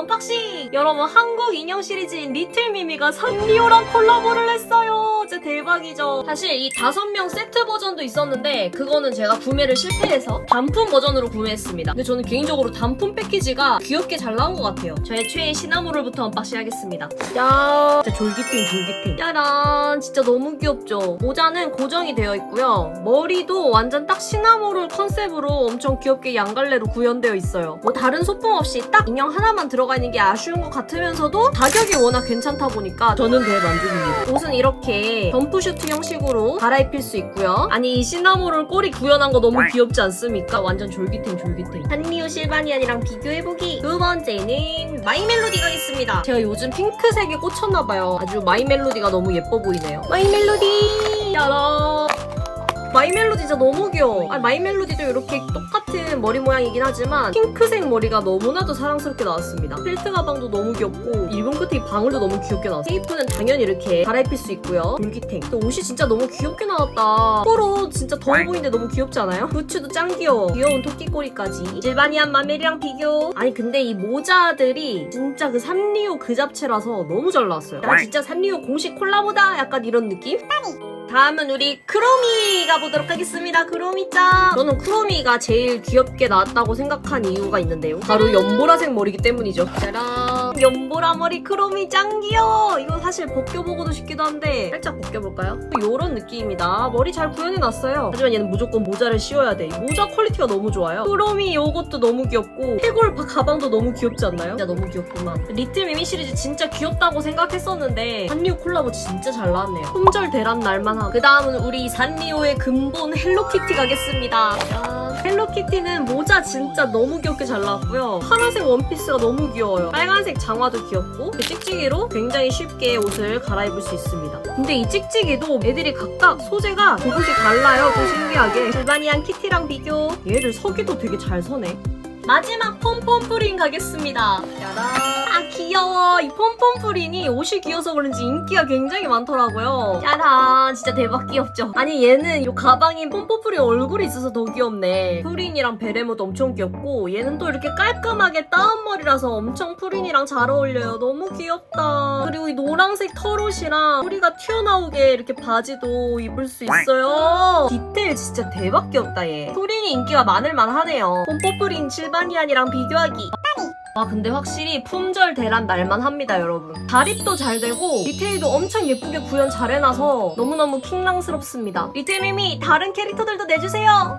언박싱! 여러분 한국 인형 시리즈인 리틀 미미가 산리오랑 콜라보를 했어요. 진짜 대박이죠. 사실 이 다섯 명 세트 버전도 있었는데 그거는 제가 구매를 실패해서 단품 버전으로 구매했습니다. 근데 저는 개인적으로 단품 패키지가 귀엽게 잘 나온 것 같아요. 저의 최애 시나모롤부터 언박싱 하겠습니다. 야, 진짜 졸기탱 졸기탱. 짜란, 진짜 너무 귀엽죠. 모자는 고정이 되어 있고요. 머리도 완전 딱 시나모롤 컨셉으로 엄청 귀엽게 양갈래로 구현되어 있어요. 뭐 다른 소품 없이 딱 인형 하나만 들어가 있는 게 아쉬운 것 같으면서도 가격이 워낙 괜찮다 보니까 저는 대만족입니다. 옷은 이렇게 점프슈트 형식으로 갈아입힐 수 있고요. 아니 이 시나모롤 꼬리 구현한 거 너무 귀엽지 않습니까? 완전 졸기탱 졸기탱. 산리오 실바니안이랑 비교해보기. 두 번째는 마이멜로디 가겠습니다. 제가 요즘 핑크색에 꽂혔나봐요. 아주 마이멜로디가 너무 예뻐 보이네요. 마이멜로디! 야라! 마이멜로디 진짜 너무 귀여워. 아, 마이멜로디도 이렇게 똑같은 머리 모양이긴 하지만 핑크색 머리가 너무나도 사랑스럽게 나왔습니다. 펠트 가방도 너무 귀엽고 일본 끝에 이 방울도 너무 귀엽게 나왔어. 테이프는 당연히 이렇게 갈아입힐 수 있고요. 물기탱. 또 옷이 진짜 너무 귀엽게 나왔다. 코로 진짜 더워 보이는데 너무 귀엽지 않아요? 부츠도 짱 귀여워. 귀여운 토끼 꼬리까지. 일바니안 마멜이랑 비교. 아니 근데 이 모자들이 진짜 그 산리오 그 잡채라서 너무 잘 나왔어요. 나 진짜 산리오 공식 콜라보다 약간 이런 느낌? 다음은 우리 크로미 가 보도록 하겠습니다. 크로미짱. 저는 크로미가 제일 귀엽게 나왔다고 생각한 이유가 있는데요. 바로 연보라색 머리기 때문이죠. 짜란. 연보라 머리 크로미 짱 귀여워. 이거 사실 벗겨보고도 싶기도 한데 살짝 벗겨볼까요? 이런 느낌입니다. 머리 잘 구현해놨어요. 하지만 얘는 무조건 모자를 씌워야 돼. 모자 퀄리티가 너무 좋아요. 크로미 요것도 너무 귀엽고 해골 바- 가방도 너무 귀엽지 않나요? 진짜 너무 귀엽구만. 리틀 미미 시리즈 진짜 귀엽다고 생각했었는데 한리오 콜라보 진짜 잘 나왔네요. 품절 대란 날만 그 다음은 우리 산리오의 근본 헬로키티 가겠습니다. 짠. 헬로키티는 모자 진짜 너무 귀엽게 잘 나왔고요. 파란색 원피스가 너무 귀여워요. 빨간색 장화도 귀엽고 그 찍찍이로 굉장히 쉽게 옷을 갈아입을 수 있습니다. 근데 이 찍찍이도 애들이 각각 소재가 조금씩 달라요. 또 신기하게. 일바니안 키티랑 비교. 얘들 서기도 되게 잘 서네. 마지막 폼폼 프린 가겠습니다. 짜란. 아 귀여워. 이 폼폼 프린이 옷이 귀여서 그런지 인기가 굉장히 많더라고요. 짜란. 진짜 대박 귀엽죠? 아니 얘는 이 가방인 폼폼 프린 얼굴이 있어서 더 귀엽네. 프린이랑 베레모도 엄청 귀엽고 얘는 또 이렇게 깔끔하게 따은 머리라서 엄청 프린이랑 잘 어울려요. 너무 귀엽다. 그리고 이 노란색 털옷이랑 뿌리가 튀어나오게 이렇게 바지도 입을 수 있어요. 디테일 진짜 대박 귀엽다 얘. 프린이 인기가 많을만 하네요. 폼뽀프린 실바니안이랑 비교하기. 아 근데 확실히 품절 대란 날만 합니다 여러분. 다립도 잘 되고 디테일도 엄청 예쁘게 구현 잘 해놔서 너무너무 킹랑스럽습니다. 리틀미미 다른 캐릭터들도 내주세요